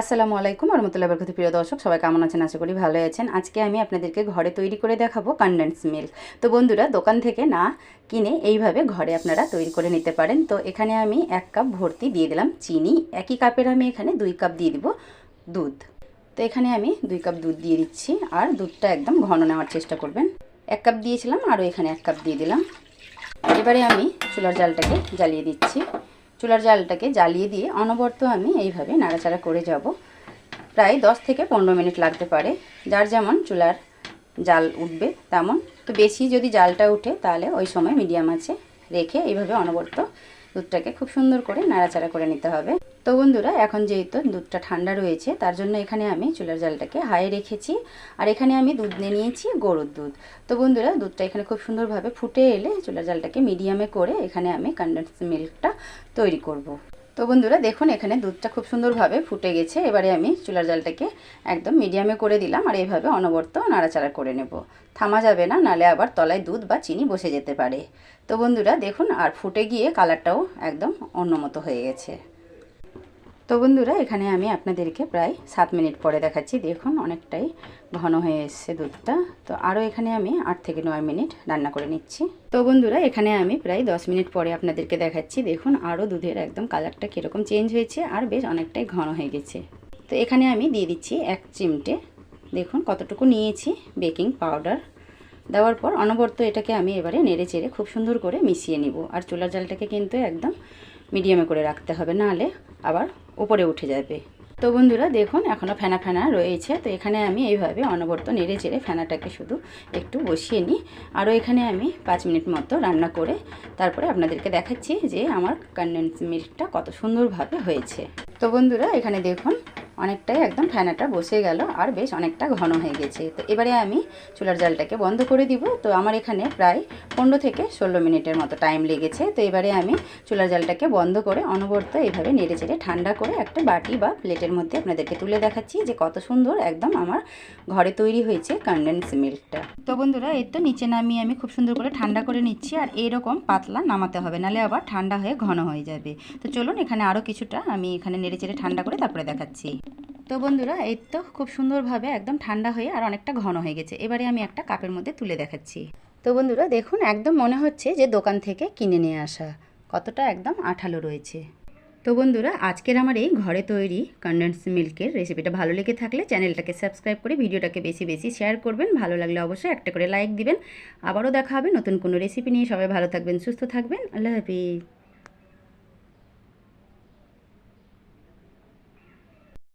আসসালামু আলাইকুম রহমতুল্লাহ বরকত প্রিয় দর্শক, সবাই কেমন আছেন? আশা করি ভালো আছেন। আজকে আমি আপনাদেরকে ঘরে তৈরি করে দেখাবো কনডেন্স মিল্ক তো বন্ধুরা, দোকান থেকে না কিনে এইভাবে ঘরে আপনারা তৈরি করে নিতে পারেন। তো এখানে আমি এক কাপ ভর্তি দিয়ে দিলাম চিনি। একই কাপের আমি এখানে দুই কাপ দিয়ে দিব দুধ। তো এখানে আমি দুই কাপ দুধ দিয়ে দিচ্ছি। আর দুধটা একদম ঘন নেওয়ার চেষ্টা করবেন। এক কাপ দিয়েছিলাম, আরও এখানে এক কাপ দিয়ে দিলাম। এবারে আমি চুলার জালটাকে জ্বালিয়ে দিচ্ছি। চুলার জালটাকে জ্বালিয়ে দিয়ে অনবর্ত আমি এইভাবে নাড়াচাড়া করে যাব। প্রায় দশ থেকে পনেরো মিনিট লাগতে পারে। যার যেমন চুলার জাল উঠবে তেমন। তো বেশি যদি জালটা উঠে তাহলে ওই সময় মিডিয়াম আছে রেখে এইভাবে অনবরত দুধটাকে খুব সুন্দর করে নাড়াচাড়া করে নিতে হবে। তো বন্ধুরা, এখন যেহেতু দুধটা ঠান্ডা রয়েছে, তার জন্য এখানে আমি চুলার জালটাকে হাই রেখেছি। আর এখানে আমি দুধ নিয়ে নিয়েছি গরুর দুধ। তো বন্ধুরা, দুধটা এখানে খুব সুন্দরভাবে ফুটে এলে চুলার জালটাকে মিডিয়ামে করে এখানে আমি কনডেন্স মিল্কটা তৈরি করব। তো বন্ধুরা, দেখুন, এখানে দুধটা খুব সুন্দরভাবে ফুটে গেছে। এবারে আমি চুলার জালটাকে একদম মিডিয়ামে করে দিলাম আর এইভাবে অনবরত নাড়াচাড়া করে নেব। থামা যাবে না, নালে আবার তলায় দুধ বা চিনি বসে যেতে পারে। তো বন্ধুরা, দেখুন, আর ফুটে গিয়ে কালারটাও একদম অন্যমতো হয়ে গেছে। তো বন্ধুরা, এখানে আমি আপনাদেরকে প্রায় সাত মিনিট পরে দেখাচ্ছি। দেখুন, অনেকটাই ঘন হয়ে এসছে দুধটা। তো আরও এখানে আমি আট থেকে নয় মিনিট রান্না করে নিচ্ছি। তো বন্ধুরা, এখানে আমি প্রায় দশ মিনিট পরে আপনাদেরকে দেখাচ্ছি। দেখুন আরও দুধের একদম কালারটা কীরকম চেঞ্জ হয়েছে আর বেশ অনেকটাই ঘন হয়ে গেছে। তো এখানে আমি দিয়ে দিচ্ছি এক চিমটে। দেখুন, কতটুকু নিয়েছি বেকিং পাউডার। দেওয়ার পর অনবরত এটাকে আমি এবারে নেড়ে চেড়ে খুব সুন্দর করে মিশিয়ে নিব। আর চুলার জালটাকে কিন্তু একদম মিডিয়ামে করে রাখতে হবে নাহলে আবার উপরে উঠে যাবে। তো বন্ধুরা, দেখুন এখনও ফেনা ফেনা রয়েছে। তো এখানে আমি এইভাবে অনবর্ত নেড়ে চেড়ে ফেনাটাকে শুধু একটু বসিয়ে নিই। আরও এখানে আমি পাঁচ মিনিট মতো রান্না করে তারপরে আপনাদেরকে দেখাচ্ছি যে আমার কন্ডেন্স মিল্কটা কত সুন্দরভাবে হয়েছে। তো বন্ধুরা, এখানে দেখুন অনেকটাই একদম ফ্যানাটা বসে গেল আর বেশ অনেকটা ঘন হয়ে গেছে। তো এবারে আমি চুলার জালটাকে বন্ধ করে দিব। তো আমার এখানে প্রায় পনেরো থেকে ষোলো মিনিটের মতো টাইম লেগেছে। তো এবারে আমি চুলার জালটাকে বন্ধ করে অনবরত এইভাবে নেড়ে চেড়ে ঠান্ডা করে একটা বাটি বা প্লেটের মধ্যে আপনাদেরকে তুলে দেখাচ্ছি যে কত সুন্দর একদম আমার ঘরে তৈরি হয়েছে কন্ডেন্স মিল্কটা তো বন্ধুরা এর তো নিচে নামিয়ে আমি খুব সুন্দর করে ঠান্ডা করে নিচ্ছি আর এরকম পাতলা নামাতে হবে, নালে আবার ঠান্ডা হয়ে ঘন হয়ে যাবে। তো চলুন এখানে আরও কিছুটা আমি এখানে নেড়ে চেড়ে ঠান্ডা করে তারপরে দেখাচ্ছি। তো বন্ধুরা, এই তো খুব সুন্দরভাবে একদম ঠান্ডা হয়ে আর অনেকটা ঘন হয়ে গেছে। এবারে আমি একটা কাপের মধ্যে তুলে দেখাচ্ছি। তো বন্ধুরা, দেখুন, একদম মনে হচ্ছে যে দোকান থেকে কিনে নিয়ে আসা। কতটা একদম আঠালো রয়েছে। তো বন্ধুরা, আজকের আমার এই ঘরে তৈরি কন্ডেন্স মিল্কের রেসিপিটা ভালো লেগে থাকলে চ্যানেলটাকে সাবস্ক্রাইব করে ভিডিওটাকে বেশি বেশি শেয়ার করবেন। ভালো লাগলে অবশ্যই একটা করে লাইক দিবেন। আবারও দেখা হবে নতুন কোনো রেসিপি নিয়ে। সবাই ভালো থাকবেন, সুস্থ থাকবেন। আল্লাহ হাফিজ।